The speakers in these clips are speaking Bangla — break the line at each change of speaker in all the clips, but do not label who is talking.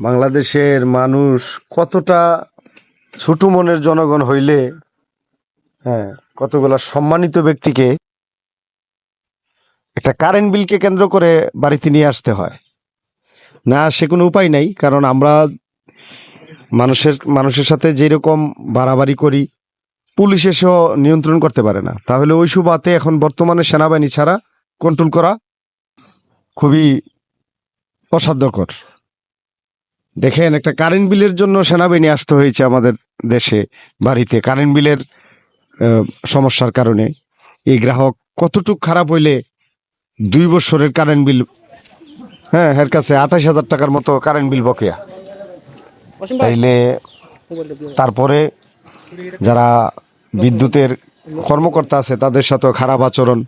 বাংলাদেশের মানুষ কতটা ছোট মনের জনগণ হইলে হ্যাঁ কতগুলা সম্মানিত ব্যক্তিকে একটা কারেন্ট বিলকে কেন্দ্র করে বাড়িতে নিয়ে আসতে হয়। না, সে কোনো উপায় নাই, কারণ আমরা মানুষের মানুষের সাথে যেরকম বাড়াবাড়ি করি, পুলিশ এসেও নিয়ন্ত্রণ করতে পারে না। তাহলে ওই সুবাতে এখন বর্তমানে সেনাবাহিনী ছাড়া কন্ট্রোল করা খুবই অসাধ্যকর। দেখেন একটা কারেন্ট বিলের জন্য সেনাবাহিনী আসতে হয়েছে আমাদের দেশে বাড়িতে। কারেন্ট বিলের সমস্যার কারণে। এই গ্রাহক কতটুক খারাপ হইলে দুই বছরের কারেন্ট বিল হ্যাঁ এর কাছে আঠাশ হাজার টাকার মতো কারেন্ট বিল বকেয়া। তাইলে তারপরে যারা বিদ্যুতের কর্মকর্তা আছে তাদের সাথে খারাপ আচরণ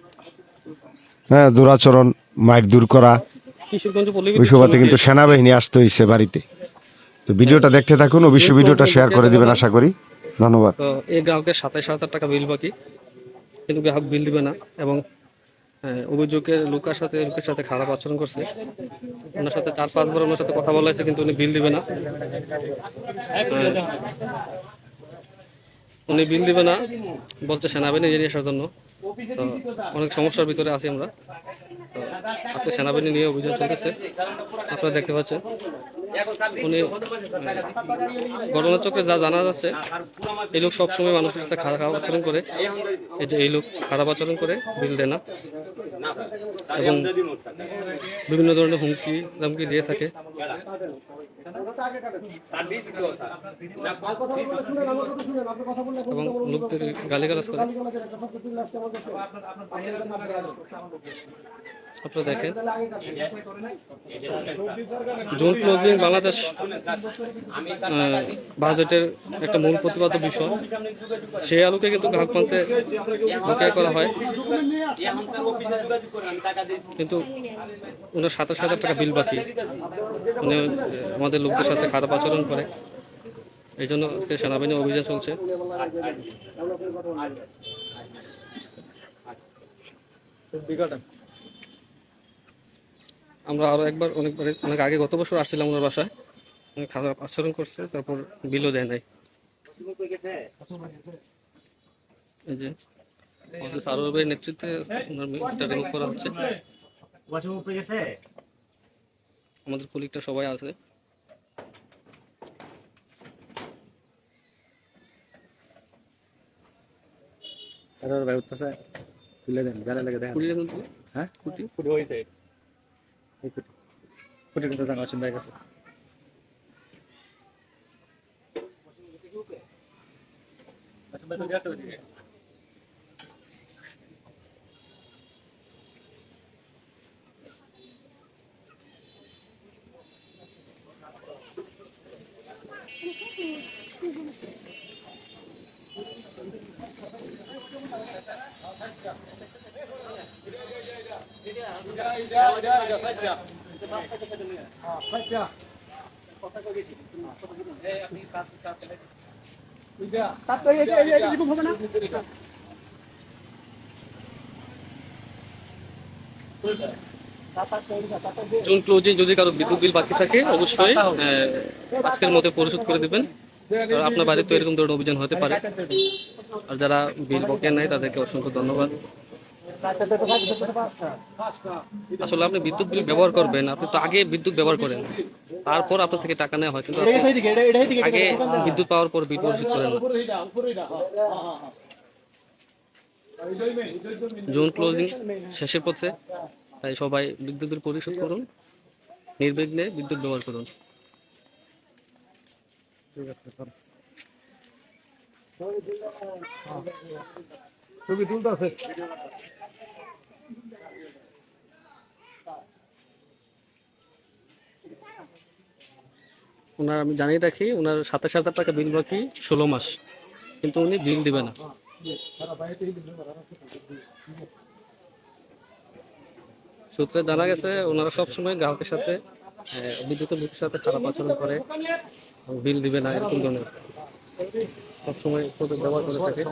হ্যাঁ দুরাচরণ মাইট দূর করা। ওই কিন্তু সেনাবাহিনী আসতে হয়েছে বাড়িতে। তো ভিডিওটা দেখতে থাকুন অবশ্যই ভিডিওটা শেয়ার করে দিবেন আশা করি। ধন্যবাদ।
তো এই গ্রাহকের সাতাইশ হাজার টাকা বিল বাকি কিন্তু গ্রাহক বিল দিবে না এবং আহ, অভিযোগের লোকের সাথে লোকের সাথে খারাপ আচরণ করছে। ওনার সাথে চার পাঁচবার ওনার সাথে কথা বলা হয়েছে কিন্তু উনি বিল দিবে না। উনি বিল দিবে না বলছে সেনাবাহিনী নিয়ে আসার জন্য। তো অনেক সমস্যার ভিতরে আছি আমরা। তো আজকে সেনাবাহিনী নিয়ে অভিযান চলতেছে। আপনারা দেখতে পাচ্ছেন। উনি ঘটনাচক্রে যা জানা যাচ্ছে, এই লোক সবসময় মানুষের সাথে খারাপ আচরণ করে। এই যে এই লোক খারাপ আচরণ করে, বিল দেয় না। এবং বিভিন্ন ধরনের হুমকি দামকি দিয়ে থাকে। এবং লোকদের গালিগালাজ করে আপনারা দেখেন। জোন ক্লোজিং বাংলাদেশ আহ, বাজেটের একটা মূল প্রতিপাদ্য বিষয়। সেই আলোকে কিন্তু গ্রাহক বকেয়া করা হয়। কিন্তু ওনার সাতাশ হাজার টাকা বিল বাকি। আহ, আমাদের লোকদের সাথে খারাপ আচরণ করে। এই জন্য আজকে সেনাবাহিনী অভিযান চলছে। আমরা আরও একবার অনেকবার অনেক আগে গত বছর আসছিলাম ওনার বাসায়। অনেক খারাপ আচরণ করছে তারপর বিলও দেয় নাই। এই যে আমাদের সারোয়ারের নেতৃত্বে ওনার মিটটা রিমুভ করা হচ্ছে। আমাদের কলিগটা সবাই আছে।
তুলে দেন জানা লাগে দেন
কুটি এখন তো
হ্যাঁ?
কুটি?
ফুটে কুটি। কুটি কিন্তু জানা আছে ব্যাগ আছে।
জুন ক্লোজে যদি কারও বিদ্যুৎ বিল বাকি থাকে, অবশ্যই আজকের মধ্যে পরিশোধ করে দেবেন। আপনার বাড়িতে তো এরকম ধরনের অভিযান হতে পারে। আর যারা বিল বকেয়া নেয়, তাদেরকে অসংখ্য ধন্যবাদ। আসলে আপনি বিদ্যুৎ বিল ব্যবহার করবেন, আপনি তো আগে বিদ্যুৎ ব্যবহার করেন। তারপর আপনার থেকে টাকা নেওয়া হয় আগে বিদ্যুৎ পাওয়ার পর পরিশোধ করেন জুন ক্লোজিং শেষের পথে, তাই সবাই বিদ্যুৎ বিল পরিশোধ করুন, নির্বিঘ্নে বিদ্যুৎ ব্যবহার করুন।
ছবি তুলতে
ওনার আমি জানিয়ে রাখি ওনার সাতাশ হাজার টাকা বিল বাকি ষোলো মাস। কিন্তু উনি বিল দিবে না। সূত্রে জানা গেছে ওনারা সবসময় গ্রাহকের সাথে বিদ্যুতের লোকের সাথে খারাপ আচরণ করে বিল দিবে না এরকম ধরনের। সবসময় ব্যবহার করে থাকে।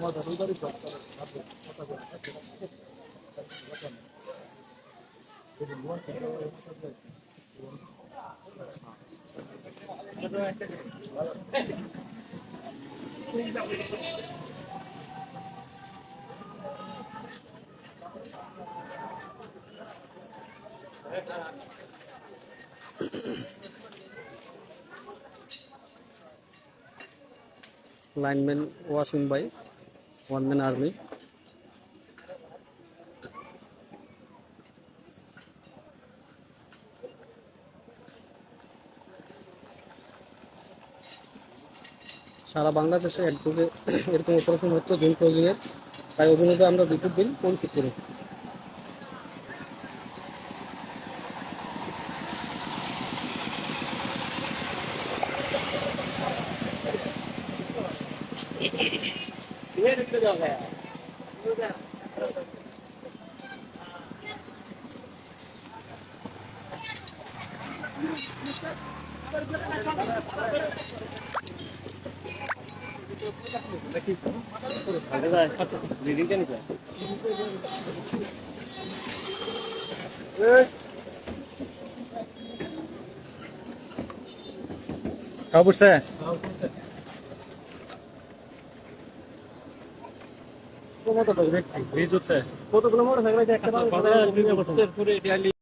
লাইনম্যান ওয়াসিম ভাই ওয়ান ম্যান আর্মি সারা বাংলাদেশে একযোগে এরকম অপারেশন হচ্ছে জুন ক্লোজিং এর তাই অভিনবে আমরা বিদ্যুৎ বিল পরিশোধ করি।
খাওয়া পড়ছে কতগুলো মোটর সাইকেল একটা